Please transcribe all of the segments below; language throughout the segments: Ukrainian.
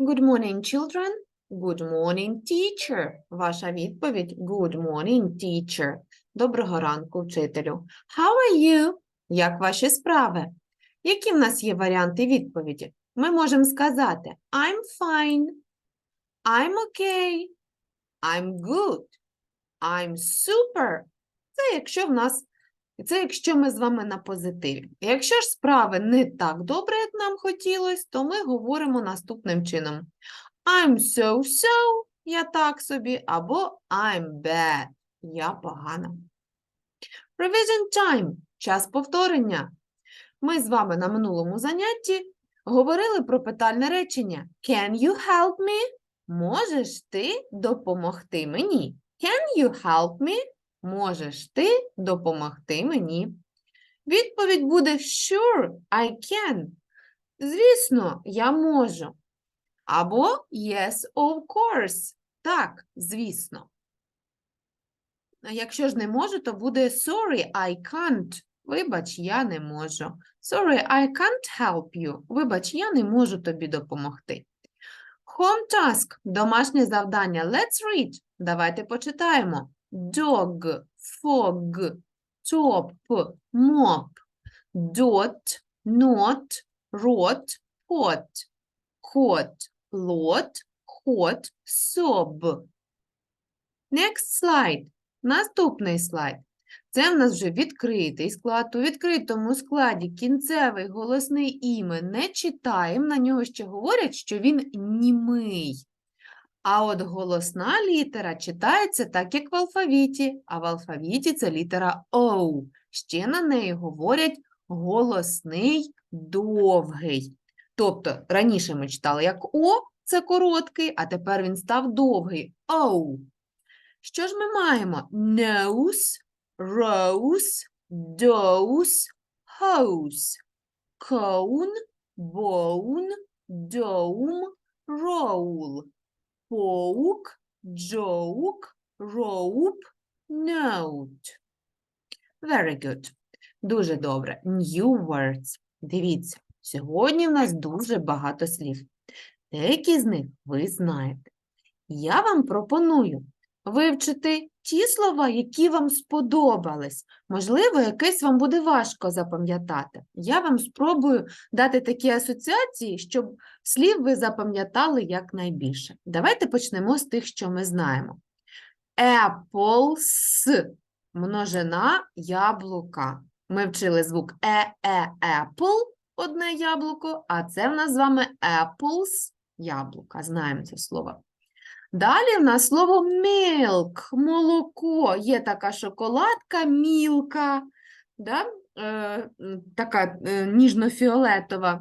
Good morning, children. Good morning, teacher. Ваша відповідь Good morning, teacher. Доброго ранку, вчителю. How are you? Як ваші справи? Які в нас є варіанти відповіді? Ми можемо сказати I'm fine, I'm okay, I'm good, I'm super. Це якщо в нас це якщо ми з вами на позитиві. Якщо ж справи не так добре, як нам хотілося, то ми говоримо наступним чином. I'm so-so, я так собі, або I'm bad, я погана. Revision time, час повторення. Ми з вами на минулому занятті говорили про питальне речення Can you help me? Можеш ти допомогти мені? Can you help me? Можеш ти допомогти мені? Відповідь буде Sure, I can. Звісно, я можу. Або Yes, of course. Так, звісно. Якщо ж не можу, то буде Sorry, I can't. Вибач, я не можу. Sorry, I can't help you. Вибач, я не можу тобі допомогти. Home task – домашнє завдання. Let's read. Давайте почитаємо. Dog, fog, top, mop, dot, not, rot, pot, hot, lot, hot, sob. Next slide. Наступний слайд. Це в нас вже відкритий склад. У відкритому складі кінцевий голосний імен не читаємо. На нього ще говорять, що він німий. А от голосна літера читається так, як в алфавіті, а в алфавіті це літера O. Ще на неї говорять голосний довгий. Тобто раніше ми читали як О, це короткий, а тепер він став довгий. O. Що ж ми маємо? Nose, rose, dose, hose, cone, bone, dome, roll, poke, джоук, роуп, note. Very good. Дуже добре. New words. Дивіться, сьогодні в нас дуже багато слів. Деякі з них ви знаєте. Я вам пропоную вивчити ті слова, які вам сподобались. Можливо, якесь вам буде важко запам'ятати. Я вам спробую дати такі асоціації, щоб слів ви запам'ятали якнайбільше. Давайте почнемо з тих, що ми знаємо. Apples – множина яблука. Ми вчили звук е, е, apple – одне яблуко, а це в нас з вами apples – яблука. Знаємо це слово. Далі в нас слово milk, молоко. Є така шоколадка, мілка, да? е, така е, ніжно-фіолетова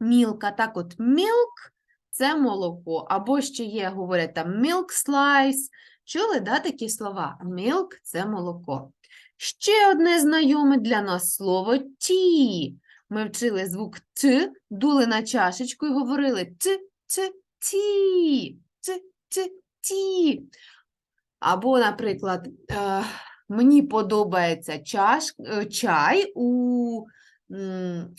мілка. Так от milk – це молоко. Або ще є, говорять там milk slice. Чули, да, такі слова? Milk – це молоко. Ще одне знайоме для нас слово tea. Ми вчили звук Т, дули на чашечку і говорили т, т, ті, т, ті. Або, наприклад, е, мені подобається чаш, е, чай у,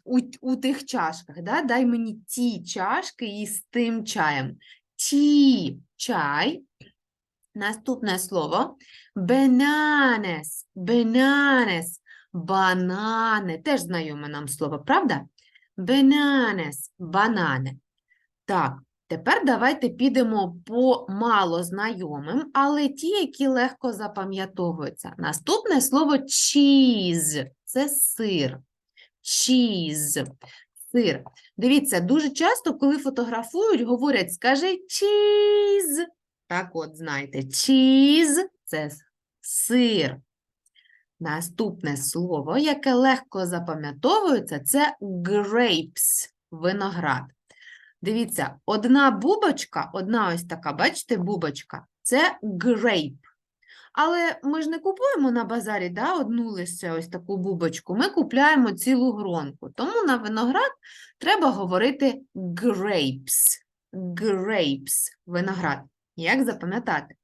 у, у тих чашках. Да? Дай мені ті чашки із тим чаєм. Ті чай. Наступне слово bananas, bananas, банани. Теж знайоме нам слово, правда? Bananas, банани. Так, тепер давайте підемо по малознайомим, але ті, які легко запам'ятовуються. Наступне слово cheese – це сир. Cheese – сир. Дивіться, дуже часто, коли фотографують, говорять, скажи cheese. Так от, знаєте, cheese – це сир. Наступне слово, яке легко запам'ятовується, це grapes – виноград. Дивіться, одна бубочка, одна ось така, бачите, бубочка, це grape. Але ми ж не купуємо на базарі да, одну лише ось таку бубочку, ми купляємо цілу гронку. Тому на виноград треба говорити grapes. Grapes – виноград. Як запам'ятати?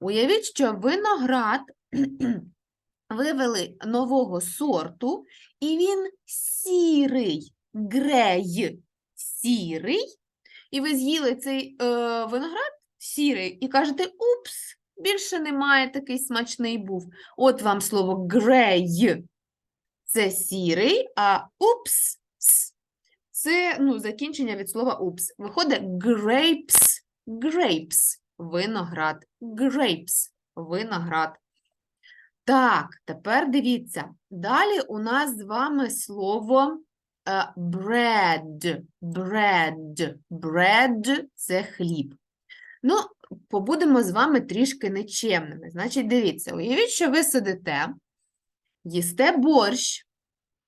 Уявіть, що виноград вивели нового сорту, і він сірий, грей, сірий, і ви з'їли цей е, виноград сірий і кажете упс, більше немає, такий смачний був. От вам слово грей. Це сірий, а упс це ну, закінчення від слова упс. Виходить grapes, grapes, виноград, grapes, виноград. Так, тепер дивіться. Далі у нас з вами слово е, bread, bread, bread – це хліб. Ну, побудемо з вами трішки нечемними. Значить, дивіться, уявіть, що ви сидите, їсте борщ,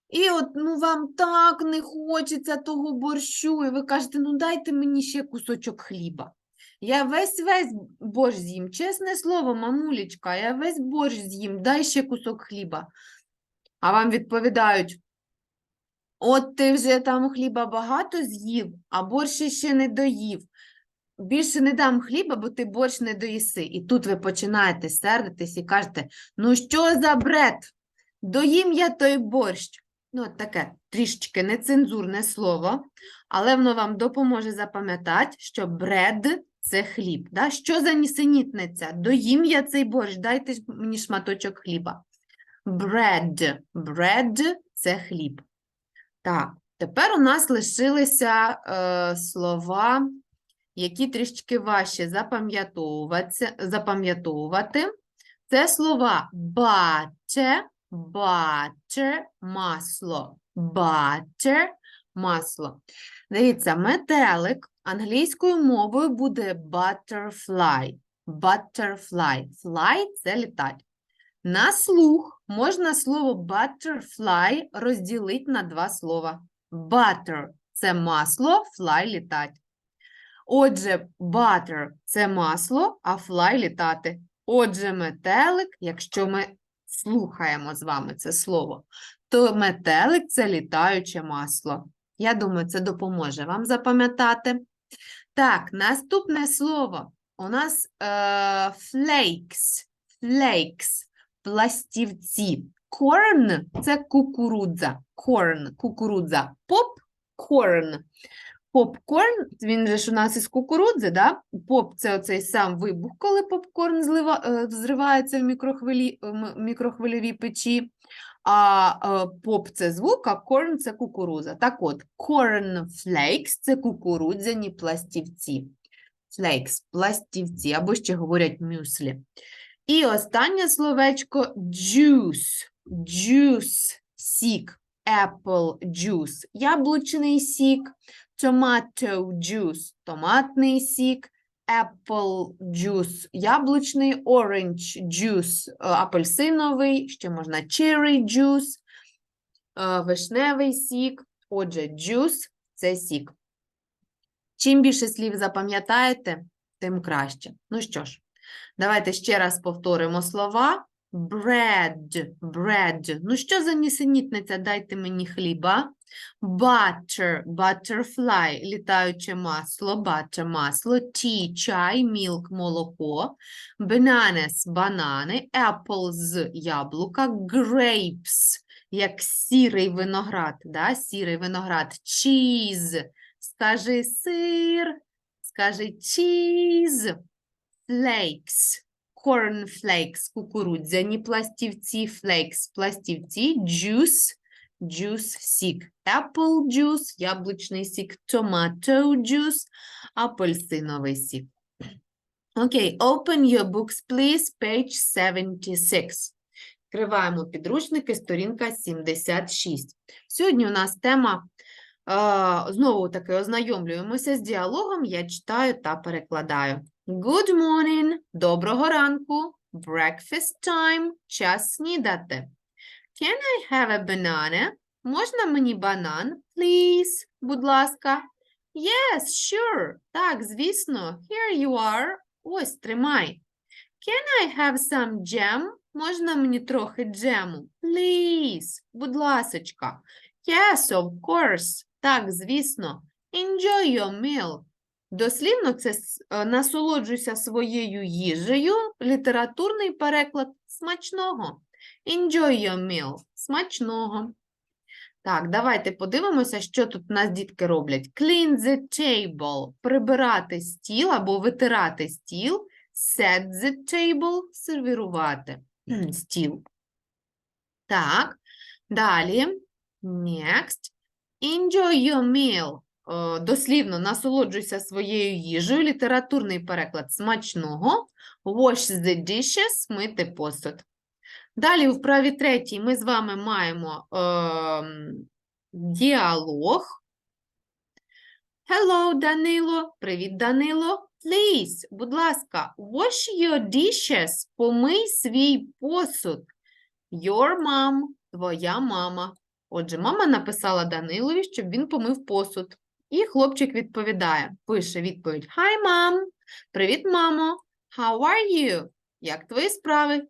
і от ну, вам так не хочеться того борщу, і ви кажете, ну дайте мені ще кусочок хліба. Я весь весь борщ з'їм, чесне слово, мамулечка, я весь борщ з'їм, дай ще кусок хліба. А вам відповідають, от ти вже там хліба багато з'їв, а борщ ще не доїв. Більше не дам хліба, бо ти борщ не доїси. І тут ви починаєте сердитись і кажете, ну що за бред? Доїм я той борщ. Ну, от таке трішечки нецензурне слово, але воно вам допоможе запам'ятати, що бред – це хліб. Да? Що за нісенітниця? Доїм я цей борщ, дайте мені шматочок хліба. Bread. Bread – це хліб. Так, тепер у нас лишилися е, слова, які трішечки важче запам'ятовувати. Це слова баче, баче, масло, баче, масло. Дивіться, метелик англійською мовою буде butterfly. Butterfly. Fly – це літать. На слух можна слово butterfly розділити на два слова. Butter – це масло, fly – літать. Отже, butter – це масло, а fly – літати. Отже, метелик, якщо ми слухаємо з вами це слово, то метелик – це літаюче масло. Я думаю, це допоможе вам запам'ятати. Так, наступне слово у нас е, flakes. Flakes – пластівці. Corn – це кукурудза. Corn – кукурудза. Popcorn – Попкорн, він же ж у нас із кукурудзи, да? Поп це оцей сам вибух, коли попкорн злива, е, взривається в мікрохвилі, е, мікрохвильовій печі. А е, поп це звук, а корн це кукурудза. Так от, cornflakes – це кукурудзяні пластівці. Flakes – пластівці, або ще говорять мюслі. І останнє словечко juice. Juice – сік. Apple juice – яблучний сік. Tomato juice – томатний сік. Apple juice – яблучний. Orange juice – апельсиновий. Ще можна cherry juice е, – вишневий сік. Отже, juice – це сік. Чим більше слів запам'ятаєте, тим краще. Ну що ж, давайте ще раз повторимо слова. Bread, bread. Ну що за нісенітниця? Дайте мені хліба. Butter, butterfly, літаюче масло, butter, масло. Tea, чай, milk, молоко. Bananas, банани. Apples, яблука. Grapes, як сірий виноград, да? сірий виноград. Cheese, скажи сир, скажи cheese. Flakes, cornflakes, кукурудзяні пластівці, flakes, пластівці, juice, juice, сік, apple juice, яблучний сік, tomato juice, апельсиновий сік. Окей, open your books, please, page 76. Відкриваємо підручники, сторінка 76. Сьогодні у нас тема, е, знову таки, ознайомлюємося з діалогом, я читаю та перекладаю. Good morning, доброго ранку, breakfast time, час снідати. Can I have a banana? Можна мені банан, please, будь ласка. Yes, sure. Так, звісно. Here you are. Ось, тримай. Can I have some jam? Можна мені трохи джему? Please, будь ласочка. Yes, of course. Так, звісно. Enjoy your meal. Дослівно це е, насолоджуйся своєю їжею. Літературний переклад смачного. Enjoy your meal. Смачного. Так, давайте подивимося, що тут у нас дітки роблять. Clean the table – прибирати стіл або витирати стіл. Set the table – сервірувати стіл. Так, далі. Next. Enjoy your meal. Е, Дослівно насолоджуйся своєю їжею. Літературний переклад смачного. Wash the dishes – мити посуд. Далі у вправі третій ми з вами маємо ем, діалог. Hello, Данило. Привіт, Данило. Please, будь ласка, wash your dishes. Помий свій посуд. Your mom, твоя мама. Отже, мама написала Данилові, щоб він помив посуд. І хлопчик відповідає, пише відповідь Hi, mom. Привіт, мамо. How are you? Як твої справи?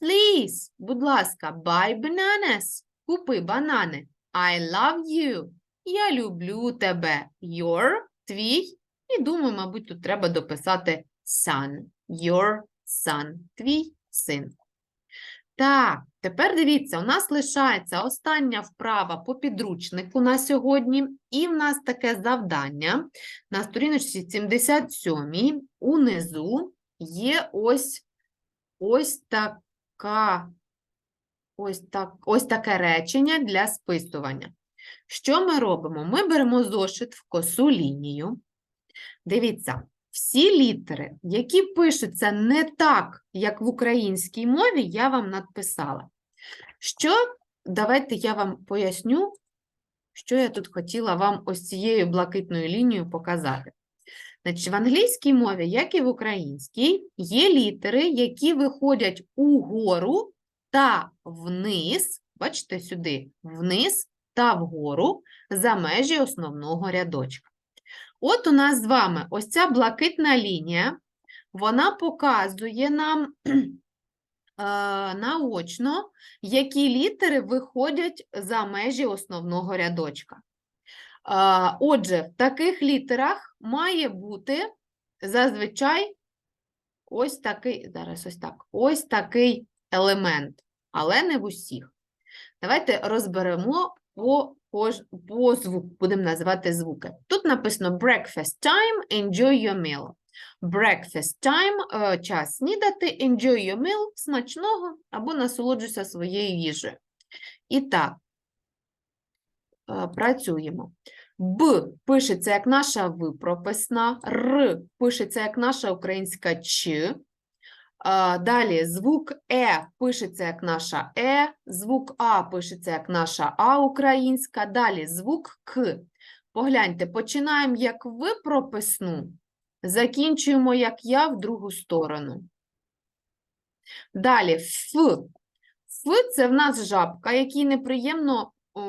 Please, будь ласка, buy bananas. Купи банани. I love you. Я люблю тебе. Your, твій. І думаю, мабуть, тут треба дописати son. Your son. Твій син. Так, тепер дивіться, у нас лишається остання вправа по підручнику на сьогодні, і в нас таке завдання на сторіночці 77 унизу є ось, ось така, ось, так, ось таке речення для списування. Що ми робимо? Ми беремо зошит в косу лінію. Дивіться, всі літери, які пишуться не так, як в українській мові, я вам надписала. Що, давайте я вам поясню, що я тут хотіла вам ось цією блакитною лінією показати. Значить, в англійській мові, як і в українській, є літери, які виходять угору та вниз, бачите сюди, вниз та вгору за межі основного рядочка. От у нас з вами ось ця блакитна лінія, вона показує нам е, наочно, які літери виходять за межі основного рядочка. Е, Отже, в таких літерах має бути зазвичай ось такий, зараз ось так, ось такий елемент, але не в усіх. Давайте розберемо по, по, звуку, будемо називати звуки. Тут написано breakfast time, enjoy your meal. Breakfast time е, – час снідати, enjoy your meal – смачного або насолоджуйся своєю їжею. І так, е, працюємо. Б пишеться як наша В прописна, Р пишеться як наша українська Ч. Далі звук Е пишеться як наша Е, звук А пишеться як наша А українська. Далі звук К. Погляньте, починаємо як Ви прописну, закінчуємо як я в другу сторону. Далі Ф. Ф це в нас жабка, який неприємно о,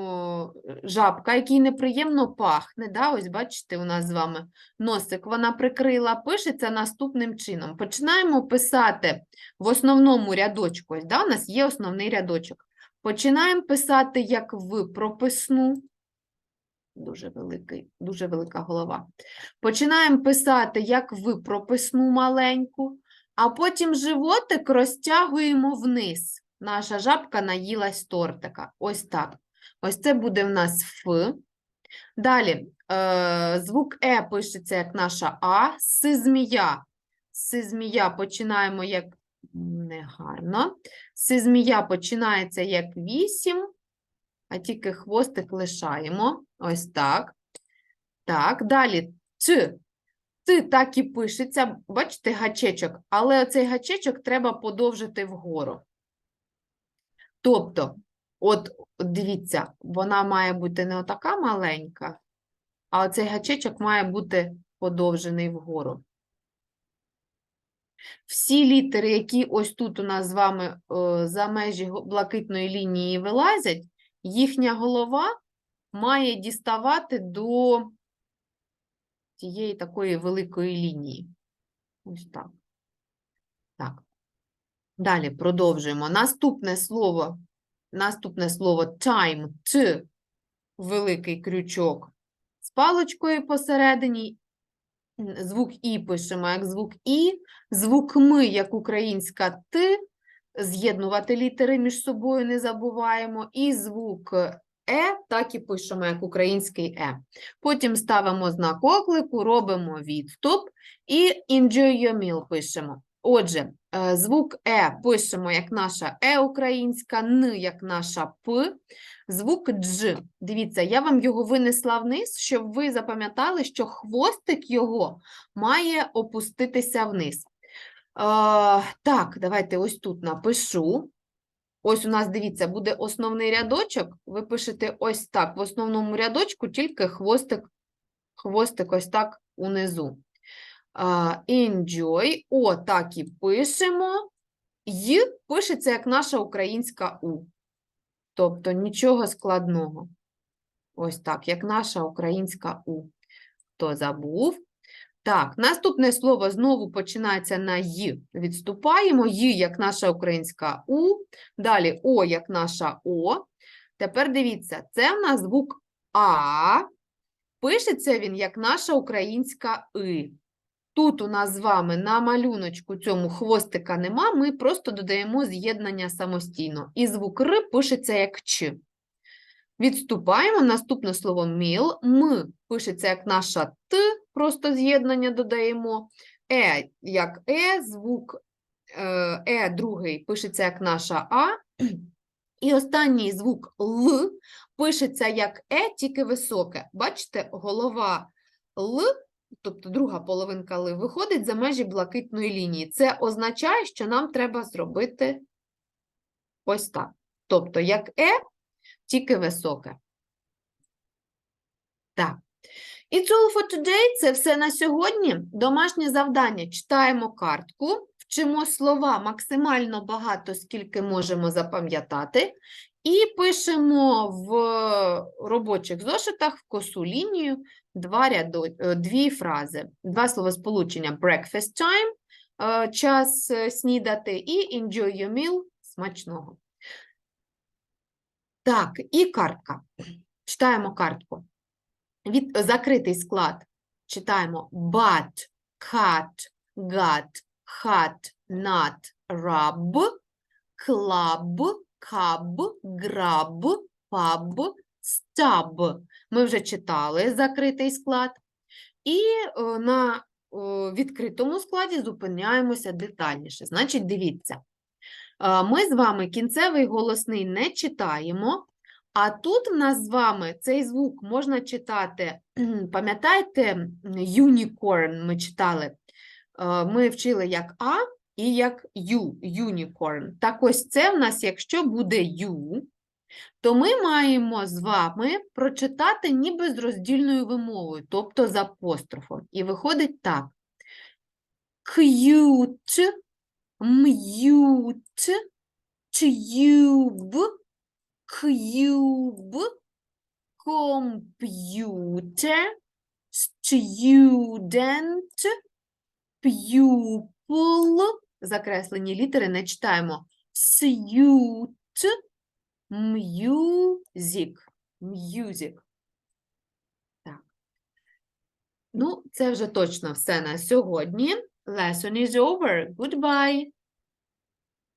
жабка, який неприємно пахне. Да? Ось бачите, у нас з вами носик вона прикрила, пишеться наступним чином. Починаємо писати в основному рядочку. Ось, да? У нас є основний рядочок. Починаємо писати як в прописну. Дуже великий, дуже велика голова. Починаємо писати як в прописну маленьку, а потім животик розтягуємо вниз. Наша жабка наїлась тортика. Ось так. Ось це буде в нас Ф. Далі е, звук Е пишеться як наша А, С змія. С змія починаємо як негарно. С змія починається як 8, а тільки хвостик лишаємо. Ось так. Так, далі Ц. Ц так і пишеться, бачите, гачечок, але оцей гачечок треба подовжити вгору. Тобто, от дивіться, вона має бути не отака маленька, а оцей гачечок має бути подовжений вгору. Всі літери, які ось тут у нас з вами е, за межі блакитної лінії вилазять, їхня голова має діставати до цієї такої великої лінії. Ось так. Так. Далі продовжуємо. Наступне слово, наступне слово time, т, великий крючок з паличкою посередині. Звук І пишемо як звук І, звук Ми, як українська Т, з'єднувати літери між собою не забуваємо, і звук е, так і пишемо, як український е. Потім ставимо знак оклику, робимо відступ і enjoy your meal пишемо. Отже, е, звук е пишемо як наша е українська, н як наша п, звук дж. Дивіться, я вам його винесла вниз, щоб ви запам'ятали, що хвостик його має опуститися вниз. Е, так, давайте ось тут напишу. Ось у нас, дивіться, буде основний рядочок. Ви пишете ось так. В основному рядочку тільки хвостик, хвостик ось так унизу. Enjoy. О, так і пишемо. Й пишеться як наша українська У. Тобто нічого складного. Ось так, як наша українська У. Хто забув? Так, наступне слово знову починається на Й. Відступаємо. Й як наша українська У. Далі О як наша О. Тепер дивіться, це в нас звук А. Пишеться він як наша українська И. Тут у нас з вами на малюночку цьому хвостика нема, ми просто додаємо з'єднання самостійно. І звук Р пишеться як Ч. Відступаємо. Наступне слово міл. М пишеться як наша Т, просто з'єднання додаємо. Е як Е, звук е, е другий пишеться як наша А. І останній звук Л пишеться як Е, тільки високе. Бачите, голова Л, тобто друга половинка Л, виходить за межі блакитної лінії. Це означає, що нам треба зробити ось так. Тобто, як Е, тільки високе. Так. It's all for today. Це все на сьогодні. Домашнє завдання. Читаємо картку, вчимо слова максимально багато, скільки можемо запам'ятати, і пишемо в робочих зошитах в косу лінію два ряду, е, дві фрази, два словосполучення breakfast time, е, час е, снідати, і enjoy your meal, смачного. Так, і картка. Читаємо картку. Від, закритий склад. Читаємо but, cut, got, hat, not, rub, club, cub, grab, pub, stub. Ми вже читали закритий склад. І е, на е, відкритому складі зупиняємося детальніше. Значить, дивіться. Е, Ми з вами кінцевий голосний не читаємо, а тут в нас з вами цей звук можна читати, пам'ятаєте, unicorn ми читали, ми вчили як А і як Ю, unicorn. Так ось це в нас, якщо буде Ю, то ми маємо з вами прочитати ніби з роздільною вимовою, тобто з апострофом. І виходить так. Cute, mute, tube, cube, computer, student, pupil, закреслені літери не читаємо, с'ют, м'юзік. М'юзік. Так. Ну, це вже точно все на сьогодні. Lesson is over. Goodbye.